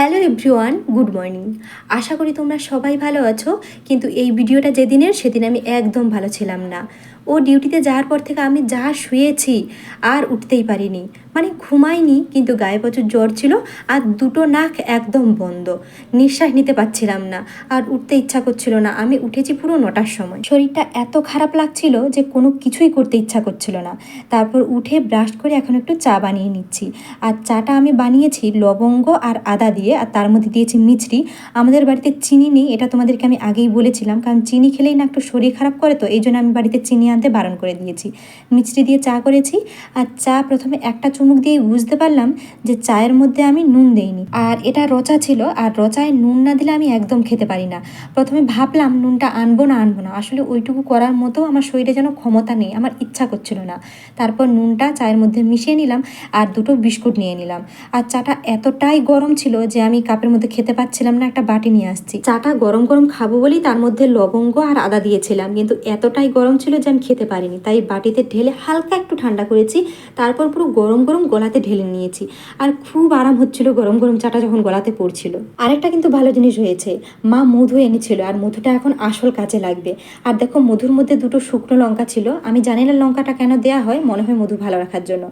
Hello everyone, good morning. আশা করি তোমরা সবাই ভালো আছো, কিন্তু এই ভিডিওটা যেদিনের, সেদিন আমি একদম ভালো ছিলাম না। ও ডিউটিতে যাওয়ার পর থেকে আমি যা শুয়েছি আর উঠতেই পারিনি। মানে ঘুমাইনি, কিন্তু গায়ে প্রচুর জ্বর ছিল আর দুটো নাক একদম বন্ধ। নিঃশ্বাস নিতে পারছিলাম না আর উঠতে ইচ্ছা করছিল না। আমি উঠেছি পুরো নটার সময়। শরীরটা এত খারাপ লাগছিল যে কোনো কিছুই করতে ইচ্ছা করছিল না। তারপর উঠে ব্রাশ করে এখন একটু চা বানিয়ে নিচ্ছি। আর চাটা আমি বানিয়েছি লবঙ্গ আর আদা দিয়ে, আর তার মধ্যে দিয়েছি মিছরি। আমাদের বাড়িতে চিনি নেই, এটা তোমাদেরকে আমি আগেই বলেছিলাম। কারণ চিনি খেলেই না একটু শরীর খারাপ করে তো, এই জন্য আমি বাড়িতে চিনি আনতে বারণ করে দিয়েছি। মিছরি দিয়ে চা করেছি আর চা প্রথমে একটা চুমুক দিয়ে বুঝতে পারলাম যে চায়ের মধ্যে আমি নুন দেইনি। আর এটা রচা ছিল, আর রচায় নুন না দিলে আমি একদম খেতে পারি না। প্রথমে ভাবলাম নুনটা আনব না আনব না, আসলে ওইটুকু করার মতো আমার শরীরে যেন ক্ষমতা নেই, আমার ইচ্ছা করছিল না। তারপর নুনটা চায়ের মধ্যে মিশিয়ে নিলাম আর দুটো বিস্কুট নিয়ে নিলাম। আর চাটা এতটাই গরম ছিল যে আমি কাপের মধ্যে খেতে পাচ্ছিলাম না, একটা বাটি নিয়ে আসছি। চাটা গরম গরম খাব বলেই তার মধ্যে লবঙ্গ আর আদা দিয়েছিলাম, কিন্তু এতটাই গরম ছিল যে আমি খেতে পারিনি। তাই বাটিতে ঢেলে হালকা একটু ঠান্ডা করেছি, তারপর পুরো গরম গরম গলাতে ঢেলে নিয়েছি। আর খুব আরাম হচ্ছিল গরম গরম চাটা যখন গলাতে পড়ছিল। আরেকটা কিন্তু ভালো জিনিস হয়েছে, মা মধু এনেছিল আর মধুটা এখন আসল কাজে লাগবে। আর দেখো মধুর মধ্যে দুটো শুকনো লঙ্কা ছিল, আমি জানি না লঙ্কাটা কেন দেয়া হয়, মনে হয় মধু ভালো রাখার জন্য।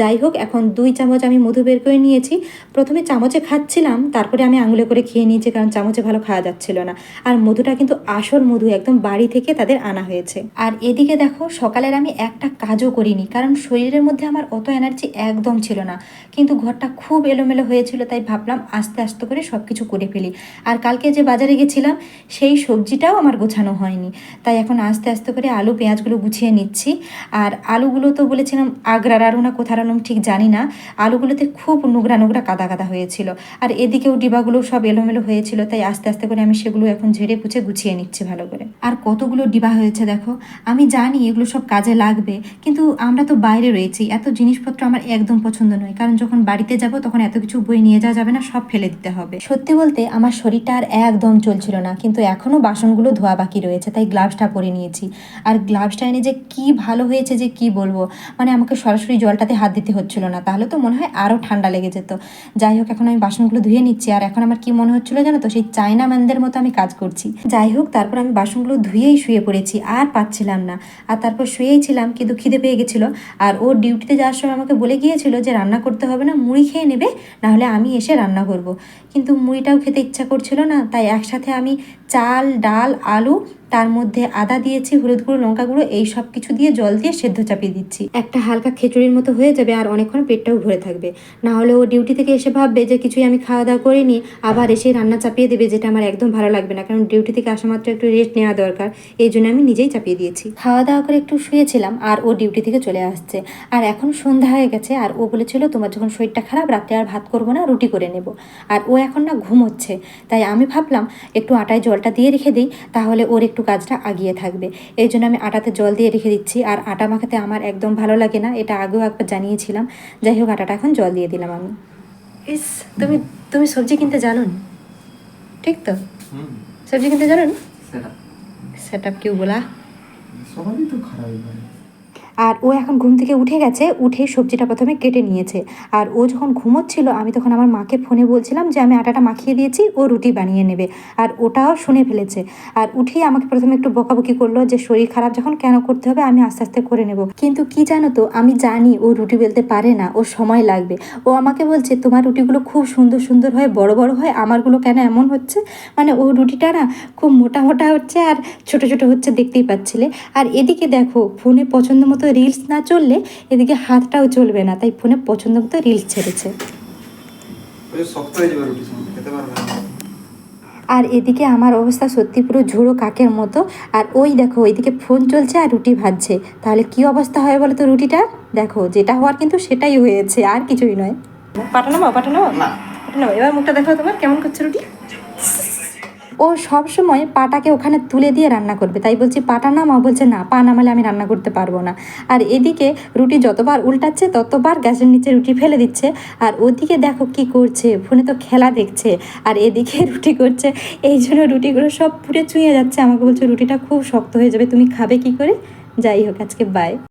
যাই হোক, এখন দুই চামচ আমি মধু বের করে নিয়েছি। প্রথমে চামচে খাচ্ছিলাম, তারপরে আমি আঙুলে করে খেয়ে নিয়েছি, কারণ চামচে ভালো খাওয়া যাচ্ছিল না। আর মধুটা কিন্তু আসল মধু, একদম বাড়ি থেকে তাদের আনা হয়েছে। আর এদিকে দেখো, সকালের আমি একটা কাজও করিনি, কারণ শরীরের মধ্যে আমার অত এনার্জি একদম ছিল না। কিন্তু ঘরটা খুব এলোমেলো হয়েছিল, তাই ভাবলাম আস্তে আস্তে করে সব কিছু করে ফেলি। আর কালকে যে বাজারে গেছিলাম, সেই সবজিটাও আমার গোছানো হয়নি। তাই এখন আস্তে আস্তে করে আলু, পেঁয়াজগুলো গুছিয়ে নিচ্ছি। আর আলুগুলো তো বলেছিলাম আগ্রার আলু না কোথার আলু ঠিক জানি না। আলুগুলোতে খুব নোংরা নোংরা কাদা কাদা হয়েছিল। আর এদিকেও ডিবাগুলো সব এলোমেলো হয়েছিল, তাই আস্তে আস্তে করে আমি সেগুলো এখন ঝেড়ে পুছে গুছিয়ে নিচ্ছি ভালো করে। আর কতগুলো ডিবা হয়েছে দেখো, আমি জানি এগুলো সব কাজে লাগবে, কিন্তু আমরা তো বাইরে রয়েছি, এত জিনিসপত্র আমার একদম পছন্দ নয়, কারণ যখন বাড়িতে যাব তখন এত কিছু বই নিয়ে যাওয়া যাবে না, সব ফেলে দিতে হবে। সত্যি বলতে আমার শরীরটা আর একদম চলছিল না, কিন্তু এখনও বাসনগুলো ধোয়া বাকি রয়েছে, তাই গ্লাভসটা পরে নিয়েছি। আর গ্লাভসটা এনে যে কি ভালো হয়েছে যে কি বলব মানে আমাকে সরাসরি জলটাতে হাত দিতে হচ্ছিল না, তাহলে তো মনে হয় আরও ঠান্ডা লেগে যেত। যাই হোক, এখন আমি বাসনগুলো ধুয়ে নিচ্ছি, আর এখন আমার কি মনে হচ্ছিল জানো তো, সেই চায়না ম্যানদের মতো আমি কাজ করছি। যাই হোক, তারপর আমি বাসনগুলো ধুয়েই শুয়ে পড়েছি, আর পাচ্ছিলাম না। আর তারপর শুয়েই ছিলাম, কিন্তু খিদে পেয়ে গেছিল। আর ও ডিউটিতে যাওয়ার সময় আমাকে বলে গিয়েছিল যে, রান্না করতে হবে না, মুড়ি খেয়ে নেবে, নাহলে আমি এসে রান্না করব। কিন্তু মুড়িটাও খেতে ইচ্ছা করছিল না, তাই একসাথে আমি চাল, ডাল, আলু তার মধ্যে আদা দিয়েছি, হলুদ গুঁড়ো, লঙ্কা গুঁড়ো, এই সব কিছু দিয়ে জল দিয়ে সেদ্ধ চাপিয়ে দিচ্ছি। একটা হালকা খিচুড়ির মতো হয়ে যাবে আর অনেকক্ষণ পেটটাও ভরে থাকবে। না হলে ও ডিউটি থেকে এসে ভাববে যে কিছুই আমি খাওয়া দাওয়া করিনি, আবার এসে রান্না চাপিয়ে দেবে যেটা আমার একদম ভালো লাগবে না, কারণ ডিউটি থেকে আসা মাত্র একটু রেস্ট নেওয়া দরকার, এই জন্য আমি নিজেই চাপিয়ে দিয়েছি। খাওয়া দাওয়া করে একটু শুয়েছিলাম আর ও ডিউটি থেকে চলে আসছে। আর এখন সন্ধ্যা হয়ে গেছে আর ও বলেছিল, তোমার যখন শরীরটা খারাপ, রাত্রে আর ভাত করব না, রুটি করে নেব। আর ও এখন না ঘুমোচ্ছে। তাই আমি ভাবলাম, একটু আটায় জলটা দিয়ে রেখে দিই, তাহলে ওর একটু কাজটা আগিয়ে থাকবে। এই জন্য আমি আটাতে জল দিয়ে রেখে দিচ্ছি। আর আটা মাখাতে আমার একদম ভালো লাগে না। এটা আগেও একবার জানিয়েছিলাম। যাই হোক আটাটা এখন জল দিয়ে দিলাম আমি। ইস তুমি তুমি সবজি কিনতে জানো? না ঠিক তো? সবজি কিনতে জানো? না সেটা। আপ কেউ বলা? সবারই তো খারাপই পারে আর ও এখন ঘুম থেকে উঠে গেছে, উঠে সবজিটা প্রথমে কেটে নিয়েছে। আর ও যখন ঘুমোচ্ছিল, আমি তখন আমার মাকে ফোনে বলছিলাম যে, আমি আটাটা মাখিয়ে দিয়েছি, ও রুটি বানিয়ে নেবে। আর ওটাও শুনে ফেলেছে। আর উঠেই আমাকে প্রথমে একটু বকাবকি করল যে, শরীর খারাপ যখন কেন করতে হবে, আমি আস্তে আস্তে করে নেব। কিন্তু কি জানো তো, আমি জানি ও রুটি বেলতে পারে না, ও সময় লাগবে। ও আমাকে বলছে, তোমার রুটিগুলো খুব সুন্দর সুন্দর হয়, বড় বড় হয়, আমারগুলো কেন এমন হচ্ছে? মানে ও রুটিটা না খুব মোটা মোটা হচ্ছে আর ছোট ছোট হচ্ছে দেখতেই পাচ্ছিলে। আর এদিকে দেখো, ফোনে পছন্দ মতো রিলস না চললে এদিকে হাতটাও চলবে না তাই ফোনে পছন্দ মতো রিলস ছেড়েছে। হয়ে আর এদিকে আমার অবস্থা সত্যি পুরো ঝুড়ো কাকের মতো আর ওই দেখো ওইদিকে ফোন চলছে আর রুটি ভাজছে। তাহলে কি অবস্থা হয় বলো তো রুটিটার? দেখো যেটা হওয়ার কিন্তু সেটাই হয়েছে আর কিছুই নয়। পাঠানো পাঠানো না। পাঠানো এবার মুখটা দেখো তোমার কেমন করছে রুটি? ও সব সময় পাটাকে ওখানে তুলে দিয়ে রান্না করবে। তাই বলছি, পাটা নামাও। বলছে, না, পা নামালে আমি রান্না করতে পারব না। আর এদিকে রুটি যতবার উল্টাচ্ছে, ততবার গ্যাসের নিচে রুটি ফেলে দিচ্ছে। আর ওদিকে দেখো কি করছে, ফোনে তো খেলা দেখছে। আর এদিকে রুটি করছে, এই জন্য রুটিগুলো সব পুড়ে চুঁয়ে যাচ্ছে। আমাকে বলছে, রুটিটা খুব শক্ত হয়ে যাবে, তুমি খাবে কি করে? যাই হোক, আজকে বাই